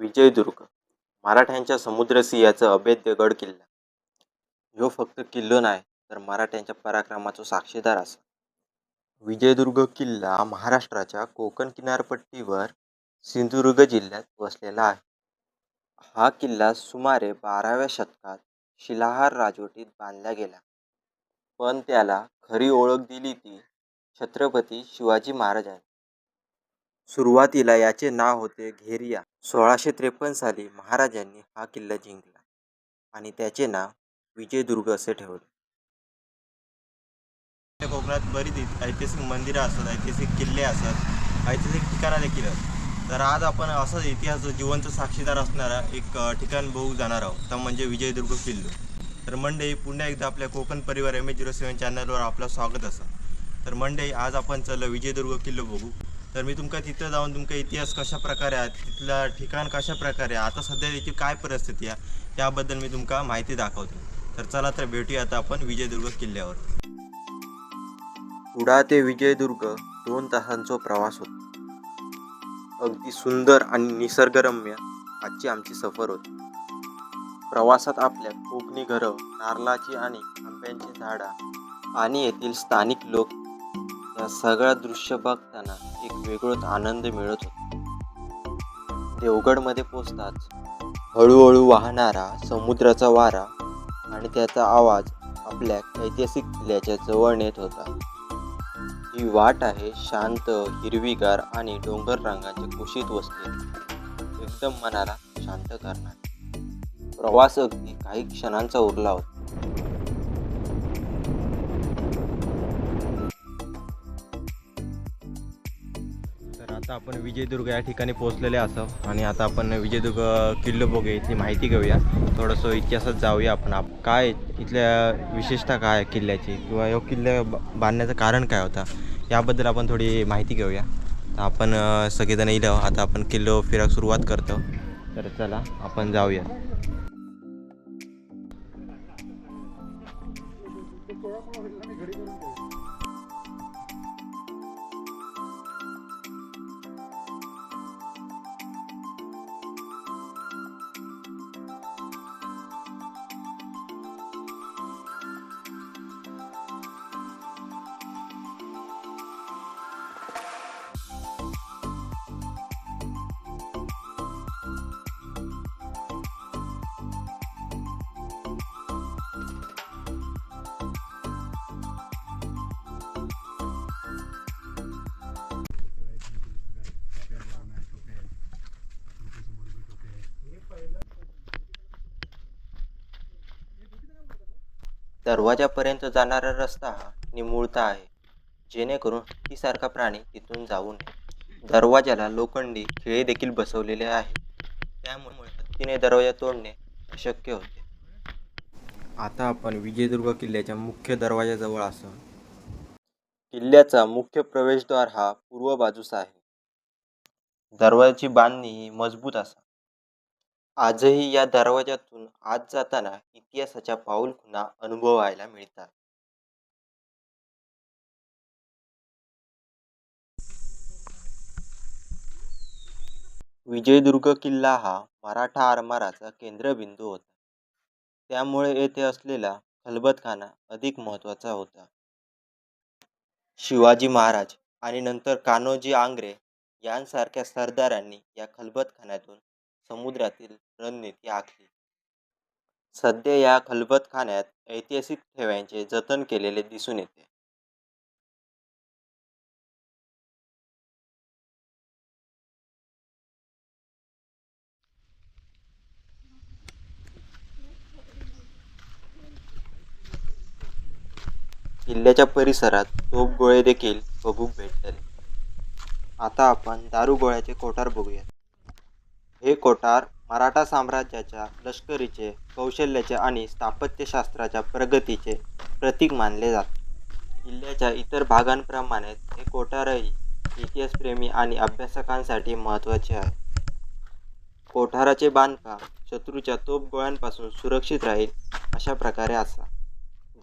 विजयदुर्ग मराठ्यांच्या समुद्रसिंहाचा अभेद्य गड किल्ला. ह्यो फक्त किल्लो नाही तर मराठ्यांच्या पराक्रमाचो साक्षीदार असा. विजयदुर्ग किल्ला महाराष्ट्राच्या कोकण किनारपट्टीवर सिंधुदुर्ग जिल्ह्यात वसलेला आहे. हा किल्ला सुमारे बाराव्या शतकात शिलाहार राजवटीत बांधला गेला. पण त्याला खरी ओळख दिली ती छत्रपती शिवाजी महाराजांनी. सुरुवातीला याचे नाव होते घेरिया. सोळाशे त्रेपन्न साली महाराजांनी हा किल्ला जिंकला आणि त्याचे नाव विजयदुर्ग असे ठेवले. आपल्या कोकणात बरीच ऐतिहासिक मंदिरं असतात ऐतिहासिक किल्ले असतात ऐतिहासिक ठिकाणं देखील तर आज आपण असाच इतिहास जिवंत साक्षीदार असणारा एक ठिकाण बघू जाणार आहोत. तर म्हणजे विजयदुर्ग किल्लो. तर मंडई पुन्हा एकदा आपल्या कोकण परिवार एम एच झिरो सेवन चॅनलवर आपलं स्वागत असं. तर मंडई आज आपण चाललो विजयदुर्ग किल्लो बघू. तर मी तुमका तिथं जाऊन तुमका इतिहास कशा प्रकारे आहे तिथला ठिकाण कशा प्रकारे आहे आता सध्या त्याची काय परिस्थिती आहे त्याबद्दल मी तुमका माहिती दाखवतो. तर चला तर भेटूया आता आपण विजयदुर्ग किल्ल्यावर. कुडा ते विजयदुर्ग दोन तासांचा प्रवास होता. अगदी सुंदर आणि निसर्गरम्य आजची आमची सफर होती. प्रवासात आपल्या कोकणी घरं नारळाची आणि आंब्यांची झाडं आणि येथील स्थानिक लोक या सगळ्या दृश्य बघताना एक वेगळाच आनंद मिळत होता. देवगडमध्ये पोचताच हळूहळू वाहणारा समुद्राचा वारा आणि त्याचा आवाज आपल्या ऐतिहासिक किल्ल्याच्या जवळ नेत होता. ही वाट आहे शांत हिरवीगार आणि डोंगर रंगाचे कुशीत वसलेली. एकदम मनाला शांत करणार. प्रवास अगदी काही क्षणांचा उरला होता. आता आपण विजयदुर्ग या ठिकाणी पोहोचलेले असं. आणि आता आपण विजयदुर्ग किल्लो बघूया इथली माहिती घेऊया. थोडंसं इतिहासात जाऊया आपण. आप काय इथल्या विशेषता काय आहे किल्ल्याची? किंवा ह्यो किल्ले ब- बांधण्याचं कारण काय होता? याबद्दल आपण थोडी माहिती घेऊया. तर आपण सगळेजण येलो आता आपण किल्लो फिरायला सुरुवात करतो. तर चला आपण जाऊया. दरवाजापर्यंत जाणारा रस्ता हा निमुळता आहे. जेणेकरून हत्तीसारखा प्राणी तिथून जाऊ नये. दरवाजाला लोखंडी खिळे देखील बसवलेले आहे त्यामुळे हत्तीने दरवाजा तोडणे अशक्य होते. आता आपण विजयदुर्ग किल्ल्याच्या मुख्य दरवाजाजवळ असो. किल्ल्याचा मुख्य प्रवेशद्वार हा पूर्व बाजूचा आहे. दरवाजाची बांधणी ही मजबूत असा. आजही या दरवाजातून आत जाताना इतिहासाच्या पाऊलखुणा अनुभवायला मिळतात. विजयदुर्ग किल्ला हा मराठा आरमाराचा केंद्रबिंदू होता. त्यामुळे येथे असलेला खलबतखाना अधिक महत्त्वाचा होता. शिवाजी महाराज आणि नंतर कान्होजी आंग्रे यांसारख्या सरदारांनी या खलबतखान्यातून समुद्रातील रणनीती आखली. सध्या या खलबतखान्यात ऐतिहासिक ठेव्यांचे जतन केलेले दिसून येते. किल्ल्याच्या परिसरात तोफगोळे देखील बघूक भेटतले. आता आपण दारुगोळ्याचे कोठार बघूया हे कोठार मराठा साम्राज्याच्या लष्करीचे कौशल्याचे आणि स्थापत्यशास्त्राच्या प्रगतीचे प्रतीक मानले जाते. किल्ल्याच्या इतर भागांप्रमाणेच हे कोठारही इतिहासप्रेमी आणि अभ्यासकांसाठी महत्त्वाचे आहे. कोठाराचे बांधकाम शत्रूच्या तोफगोळ्यांपासून सुरक्षित राहील अशा प्रकारे असा.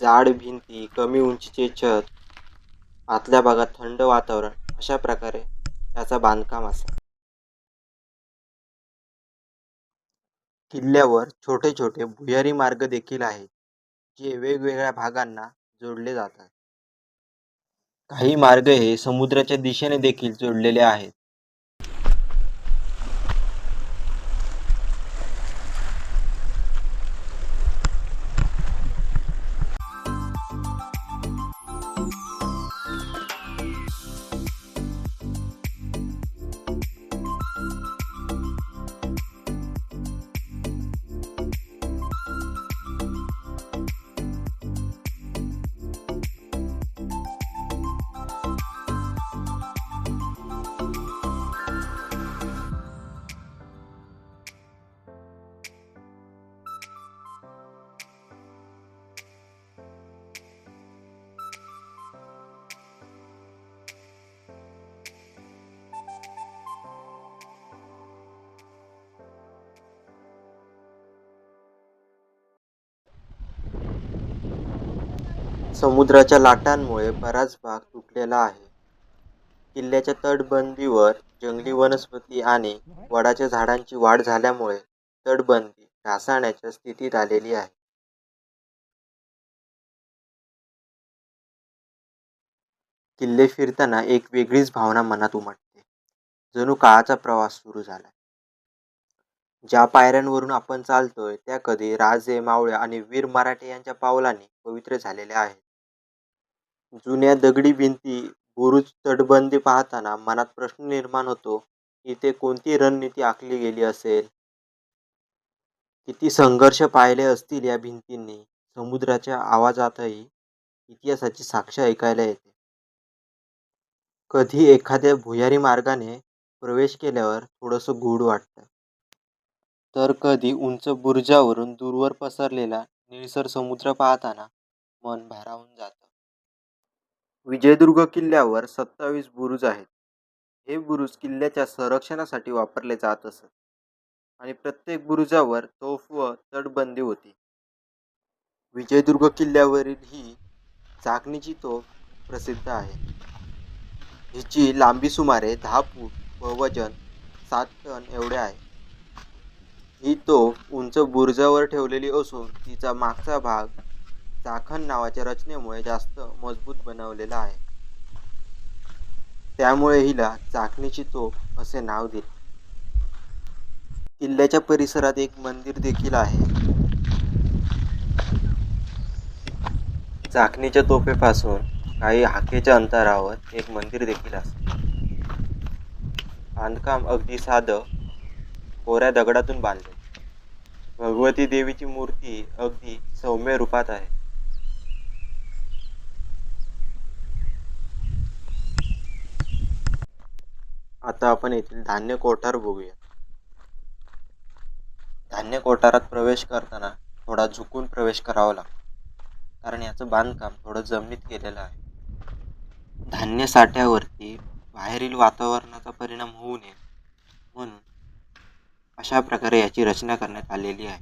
जाड भिंती कमी उंचीचे छत आतल्या भागात थंड वातावरण अशा प्रकारे त्याचा बांधकाम असा. किल्ल्यावर छोटे छोटे भुयारी मार्ग देखील आहेत जे वेगवेगळ्या भागांना जोडले जातात. काही मार्ग हे समुद्राच्या दिशेने देखील जोडलेले आहेत. समुद्राच्या लाटांमुळे बराच भाग तुटलेला आहे. किल्ल्याच्या तटबंदीवर जंगली वनस्पती आणि वडाच्या झाडांची वाढ झाल्यामुळे तटबंदी ढासळण्याच्या स्थितीत आलेली आहे. किल्ले फिरताना एक वेगळीच भावना मनात उमटते. जणू काळाचा प्रवास सुरू झाला. ज्या पायऱ्यांवरून आपण चालतोय त्या कधी राजे मावळे आणि वीर मराठे यांच्या पावलांनी पवित्र झालेल्या आहेत. जुन्या दगडी भिंती बुरुज तटबंदी पाहताना मनात प्रश्न निर्माण होतो इथे कोणती रणनीती आखली गेली असेल? किती संघर्ष पाहिले असतील या भिंतींनी? समुद्राच्या आवाजातही इतिहासाची साक्ष ऐकायला येते. कधी एखाद्या भुयारी मार्गाने प्रवेश केल्यावर थोडंसं गूढ वाटतं. तर कधी उंच बुरुजावरून दूरवर पसरलेला निळसर समुद्र पाहताना मन भारावून जातं. विजयदुर्ग किल्ल्यावर सत्तावीस बुरुज आहेत. हे बुरुज किल्ल्याच्या संरक्षणासाठी वापरले जात असत. आणि प्रत्येक बुरुजावर तोफ व तटबंदी होती. विजयदुर्ग किल्ल्यावरील ही चाकणीची तोफ प्रसिद्ध आहे. हिची लांबी सुमारे दहा फूट व वजन सात टन एवढे आहे. ही तोफ उंच बुरुजावर ठेवलेली असून तिचा मागचा भाग चाखण नावाच्या रचनेमुळे जास्त मजबूत बनवलेला आहे. त्यामुळे हिला चाकणीची तोफ असे नाव दिले. किल्ल्याच्या परिसरात एक मंदिर देखील आहे. चाकणीच्या तोफेपासून काही हाकेच्या अंतरावर एक मंदिर देखील असते. बांधकाम अगदी साधं कोऱ्या दगडातून बांधले भगवती देवीची मूर्ती अगदी सौम्य रूपात आहे. आता आपण येथील धान्य कोठार बघूया. धान्य कोठारात प्रवेश करताना थोडा झुकून प्रवेश करावा लागतो. कारण याचं बांधकाम थोडं जमिनीत केलेलं आहे. धान्य साठ्यावरती बाहेरील वातावरणाचा परिणाम होऊ नये म्हणून अशा प्रकारे याची रचना करण्यात आलेली आहे.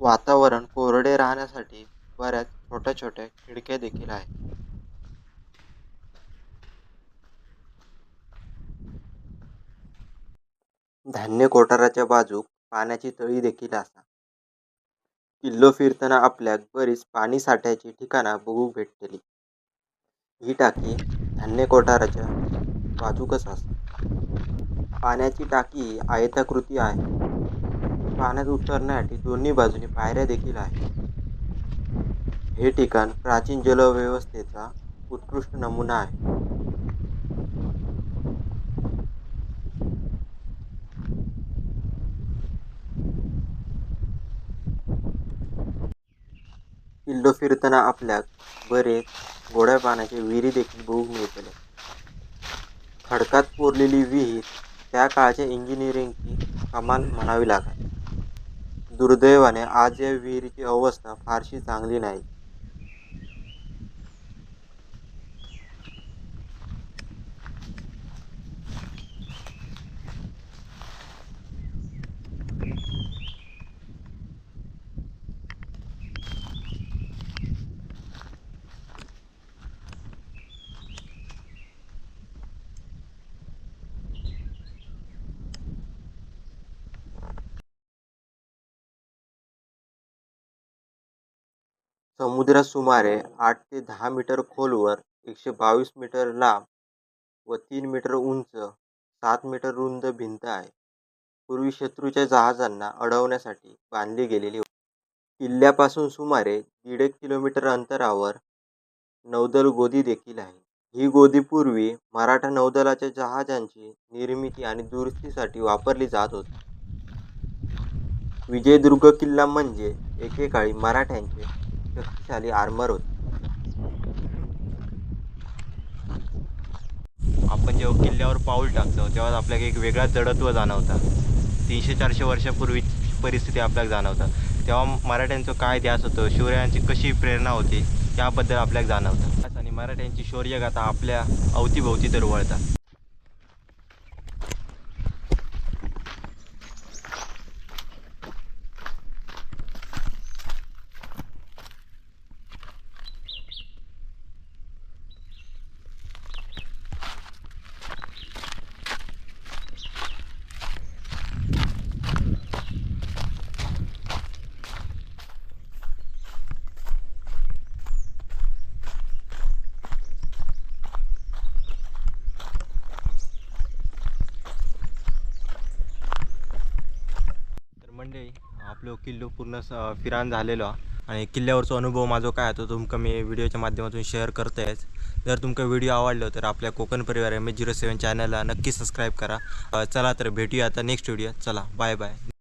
वातावरण कोरडे राहण्यासाठी बऱ्याच छोट्या छोट्या खिडक्या देखील आहेत. धान्य कोठाराच्या बाजूक पाण्याची तळी देखील असा किल्लो फिरताना आपल्याक बरीच पाणी साठ्याची ठिकाणा बघूक भेटतली. ही टाकी धान्य कोठाराच्या बाजूकच असते पाण्याची टाकी ही आयताकृती आहे. पाण्यात उतरण्यासाठी दोन्ही बाजूनी पायऱ्या देखील आहेत. हे ठिकाण प्राचीन जलव्यवस्थेचा उत्कृष्ट नमुना आहे. किल्लो फिरताना आपल्याक बरेच गोड्या पाण्याचे विहिरी देखील बघूक मिळतले. खडकात कोरलेली विहीर त्या काळच्या इंजिनिअरिंगची कमाल म्हणावी लागेल. दुर्दैवाने आज या विहिरीची अवस्था फारशी चांगली नाही. समुद्रात सुमारे आठ ते दहा मीटर खोलवर एकशे बावीस मीटर लांब व तीन मीटर उंच सात मीटर रुंद भिंत आहे. पूर्वी शत्रूच्या जहाजांना अडवण्यासाठी बांधली गेलेली होती. किल्ल्यापासून सुमारे दीड एक किलोमीटर अंतरावर नौदल गोदी देखील आहे. ही गोदी पूर्वी मराठा नौदलाच्या जहाजांची निर्मिती आणि दुरुस्तीसाठी वापरली जात होती. विजयदुर्ग किल्ला म्हणजे एकेकाळी मराठ्यांचे शक्तिशाली आर्मर होते आपण जेव्हा किल्ल्यावर पाऊल टाकतो तेव्हा आपल्याला एक वेगळा जडत्व जाणवतं. तीनशे चारशे वर्षापूर्वी परिस्थिती आपल्याला जाणवतं तेव्हा मराठ्यांचं काय ध्यास होतं शौर्यांची कशी प्रेरणा होती त्याबद्दल आपल्याला जाणवतं. आणि मराठ्यांची शौर्यगाथा आपल्या अवतीभोवती तर वळतात तर मंडळी आपलो किल्लो पूर्ण फिरान झालेलो. आणि किल्ल्यावरचो अनुभव माझा काय तो तुमका मी व्हिडिओच्या माध्यमातून शेअर करतोयच. जर तुमका व्हिडिओ आवडलो तर आपल्या कोकण परिवार एम एच झिरो सेवन चॅनलला नक्की सबस्क्राईब करा. चला तर भेटूया आता नेक्स्ट व्हिडिओ चला बाय बाय